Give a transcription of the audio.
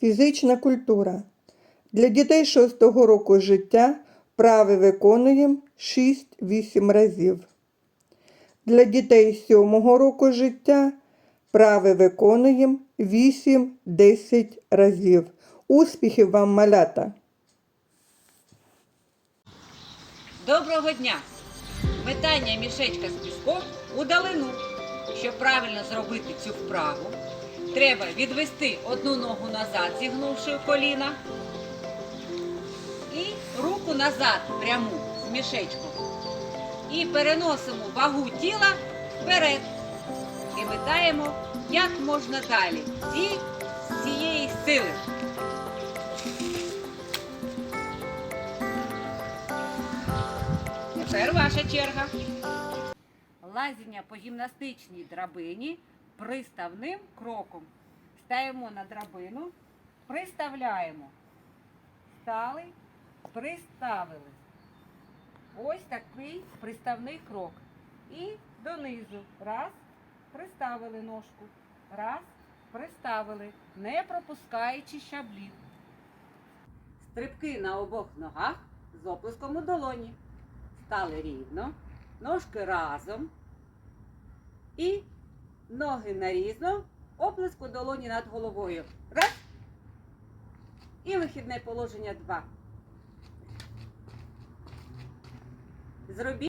Фізична культура. Для дітей 6 року життя вправи виконуємо 6-8 разів. Для дітей 7 року життя вправи виконуємо 8-10 разів. Успіхів вам, малята! Доброго дня! Метання мішечка з піском у далину. Щоб правильно зробити цю вправу, треба відвести одну ногу назад, зігнувши коліна, і руку назад пряму з мішечком. І переносимо вагу тіла вперед. І метаємо як можна далі. Зі з цієї сили. Тепер ваша черга. Лазіння по гімнастичній драбині приставним кроком. Стаємо на драбину, приставляємо. Стали, приставили. Ось такий приставний крок. І донизу. Раз, приставили ножку. Раз, приставили, не пропускаючи щаблів. Стрибки на обох ногах з оплеском у долоні. Стали рівно, ножки разом. І ноги нарізно, оплеск у долоні над головою. Раз. І вихідне положення два. Зробіть.